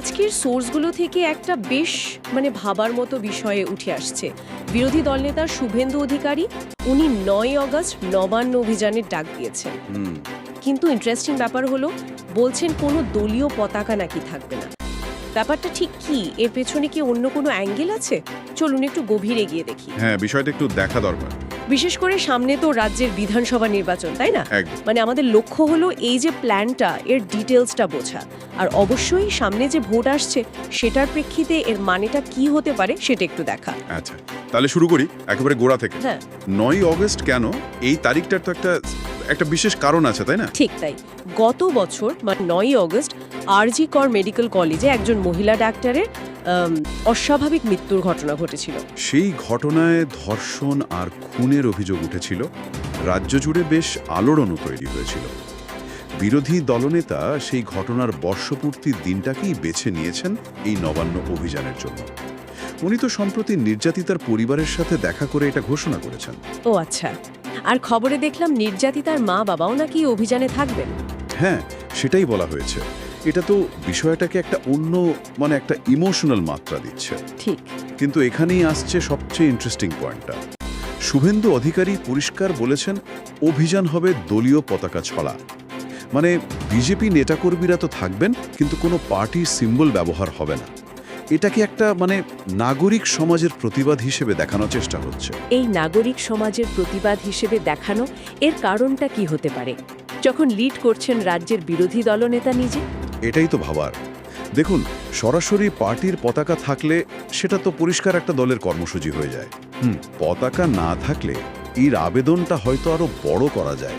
আজকের সোর্সগুলো থেকে একটা বেশ মানে ভাবার মতো বিষয়ে উঠে আসছে। বিরোধী দলনেতা শুভেন্দু অধিকারী উনি নয় অগস্ট নবান্ন অভিযানের ডাক দিয়েছেন। কিন্তু ইন্টারেস্টিং ব্যাপার হলো বলছেন কোনো দলীয় পতাকা নাকি থাকবে না। ব্যাপারটা ঠিক কি? এর পেছনে কি অন্য কোনো অ্যাঙ্গেল আছে? চলুন একটু গভীরে গিয়ে দেখি। হ্যাঁ বিষয়টা একটু দেখা দরকার। বিশেষ করে সামনে তো রাজ্যের বিধানসভা নির্বাচন তাই না? মানে আমাদের লক্ষ্য হলো এই যে প্ল্যানটা এর ডিটেলসটা বোঝা। আর অবশ্যই সামনে যে ভোট আসছে সেটার প্রেক্ষিতে এর মানেটা কি হতে পারে সেটা একটু দেখা। আচ্ছা তাহলে শুরু করি একেবারে গোড়া থেকে। হ্যাঁ। নয় অগস্ট কেন? এই তারিখটার তো একটা একটা বিশেষ কারণ আছে তাই না? ঠিক তাই। গত বছর মানে নয়ই অগস্ট আরজি কর মেডিকেল কলেজে একজন মহিলা ডাক্তারের অস্বাভাবিক মৃত্যুর ঘটনা ঘটেছিল। সেই ঘটনায় ধর্ষণ আর খুনের অভিযোগ উঠেছিল। রাজ্য জুড়ে বেশ আলোড়নও তৈরি হয়েছিল। বিরোধী দলনেতা সেই ঘটনার বর্ষপূর্তির দিনটাকেই বেছে নিয়েছেন এই নবান্ন অভিযানের জন্য। উনি তো সম্প্রতি নির্যাতিতার পরিবারের সাথে দেখা করে এটা ঘোষণা করেছেন। ও আচ্ছা। আর খবরে দেখলাম নির্যাতিতার মা বাবাও নাকি অভিযানে থাকবেন। হ্যাঁ সেটাই বলা হয়েছে। এটা তো বিষয়টাকে একটা অন্য মানে একটা ইমোশনাল মাত্রা দিচ্ছে। ঠিক। কিন্তু এখানেই আসছে সবচেয়ে ইন্টারেস্টিং পয়েন্টটা শুভেন্দু অধিকারী পরিষ্কার বলেছেন অভিযান হবে দলীয় পতাকা ছড়া। মানে বিজেপি নেতাকর্মীরা তো থাকবেন কিন্তু কোনো পার্টির সিম্বল ব্যবহার হবে না। এটাকে একটা মানে নাগরিক সমাজের প্রতিবাদ হিসেবে দেখানোর চেষ্টা হচ্ছে। এই নাগরিক সমাজের প্রতিবাদ হিসেবে দেখানো এর কারণটা কি হতে পারে? যখন লিড করছেন রাজ্যের বিরোধী দলনেতা নিজে? এটাই তো ভাবার। দেখুন সরাসরি পার্টির পতাকা থাকলে সেটা তো পরিষ্কার একটা দলের কর্মসূচি হয়ে যায়। হুম পতাকা না থাকলে এর আবেদনটা হয়তো আরও বড় করা যায়।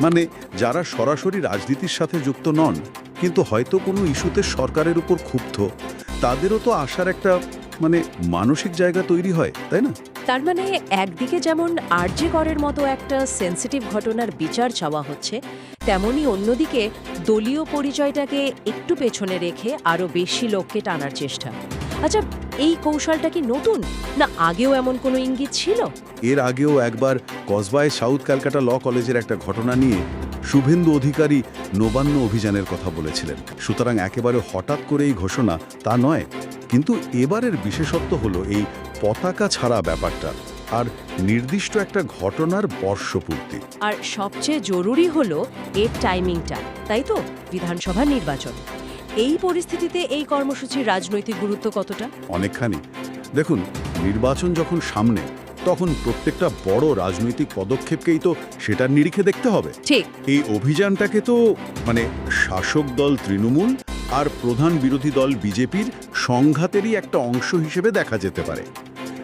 মানে যারা সরাসরি রাজনীতির সাথে যুক্ত নন কিন্তু হয়তো কোনো ইস্যুতে সরকারের উপর ক্ষুব্ধ তাদেরও তো আসার একটা মানে মানসিক জায়গা তৈরি হয়, তাই না? তার মানে একদিকে যেমন আরজে করের মতো একটা সেন্সিটিভ ঘটনার বিচার চাওয়া হচ্ছে, তেমনি অন্যদিকে দলীয় পরিচয়টাকে একটু পেছনে রেখে আরও বেশি লোককে টানার চেষ্টা। আচ্ছা এই কৌশলটা কি নতুন? না আগেও এমন কোনো ইঙ্গিত ছিল? এর আগেও একবার কসবায় সাউথ ক্যালকাটা ল কলেজের একটা ঘটনা নিয়ে শুভেন্দু অধিকারী নবান্ন অভিযানের কথা বলেছিলেন। সুতরাং একেবারে হঠাৎ করে এই ঘোষণা তা নয় কিন্তু এবারের বিশেষত্ব হলো এই পতাকা ছাড়া ব্যাপারটা আর নির্দিষ্ট একটা ঘটনার বর্ষপূর্তি। আর সবচেয়ে জরুরি হলো এর টাইমিংটা তাই তো? বিধানসভা নির্বাচন। এই পরিস্থিতিতে এই কর্মসূচির রাজনৈতিক গুরুত্ব কতটা? অনেকখানি। দেখুন নির্বাচন যখন সামনে তখন প্রত্যেকটা বড় রাজনৈতিক পদক্ষেপকেই তো সেটার নিরিখে দেখতে হবে। ঠিক। এই অভিযানটাকে তো মানে শাসক দল তৃণমূল আর প্রধান বিরোধী দল বিজেপির সংঘাতেরই একটা অংশ হিসেবে দেখা যেতে পারে।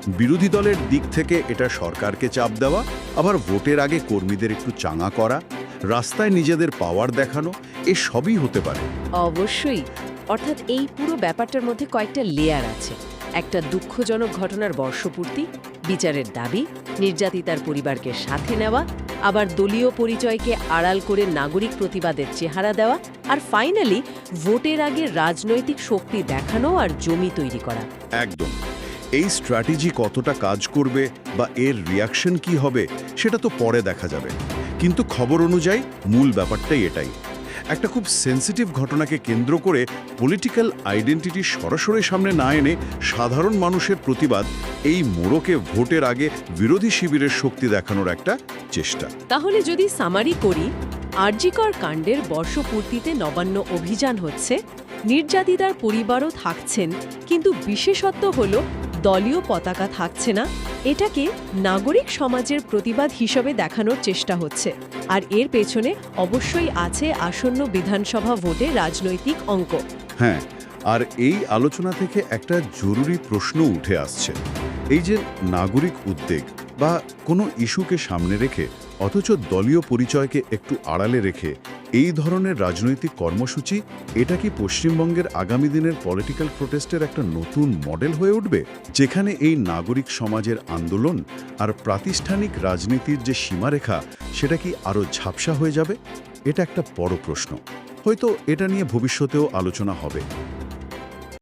বিরোধী দলের দিক থেকে এটা সরকারকে চাপ দেওয়া আবার ভোটের আগে কর্মীদের একটু চাঙা করা রাস্তায় নিজেদের পাওয়ার দেখানো এসবই হতে পারে। অবশ্যই। অর্থাৎ এই পুরো ব্যাপারটার মধ্যে কয়েকটা লেয়ার আছে। একটা দুঃখজনক ঘটনার বর্ষপূর্তি, বিচারের দাবি, নির্যাতিতার পরিবারকে সাথে নেওয়া, আবার দলীয় পরিচয়কে আড়াল করে নাগরিক প্রতিবাদের চেহারা দেওয়া, আর ফাইনালি ভোটের আগে রাজনৈতিক শক্তি দেখানো আর জমি তৈরি করা। একদম। এই স্ট্র্যাটেজি কতটা কাজ করবে বা এর রিয়াকশন কি হবে, সেটা তো পরে দেখা যাবে। কিন্তু খবর অনুযায়ী মূল ব্যাপারটাই এটাই। একটা খুব সেন্সিটিভ ঘটনাকে কেন্দ্র করে পলিটিক্যাল আইডেন্টিটি সরাসরি সামনে না এনে সাধারণ মানুষের প্রতিবাদ এই মোড়কে ভোটের আগে বিরোধী শিবিরের শক্তি দেখানোর একটা চেষ্টা। তাহলে যদি সামারি করি, আরজিকর কাণ্ডের বর্ষপূর্তিতে নবান্ন অভিযান হচ্ছে, নির্যাতিতার পরিবারও থাকছেন, কিন্তু বিশেষত্ব হল দলীয় পতাকা থাকছে না, এটাকে নাগরিক সমাজের প্রতিবাদ হিসেবে দেখানোর চেষ্টা হচ্ছে। আর এর পেছনে অবশ্যই আছে আসন্ন বিধানসভা ভোটে রাজনৈতিক অঙ্ক। হ্যাঁ আর এই আলোচনা থেকে একটা জরুরি প্রশ্ন উঠে আসছে। এই যে নাগরিক উদ্বেগ বা কোনো ইস্যুকে সামনে রেখে অথচ দলীয় পরিচয়কে একটু আড়ালে রেখে এই ধরনের রাজনৈতিক কর্মসূচি, এটা কি পশ্চিমবঙ্গের আগামী দিনের পলিটিক্যাল প্রোটেস্টের একটা নতুন মডেল হয়ে উঠবে? যেখানে এই নাগরিক সমাজের আন্দোলন আর প্রাতিষ্ঠানিক রাজনীতির যে সীমারেখা, সেটা কি আরও ঝাপসা হয়ে যাবে? এটা একটা বড় প্রশ্ন। হয়তো এটা নিয়ে ভবিষ্যতেও আলোচনা হবে।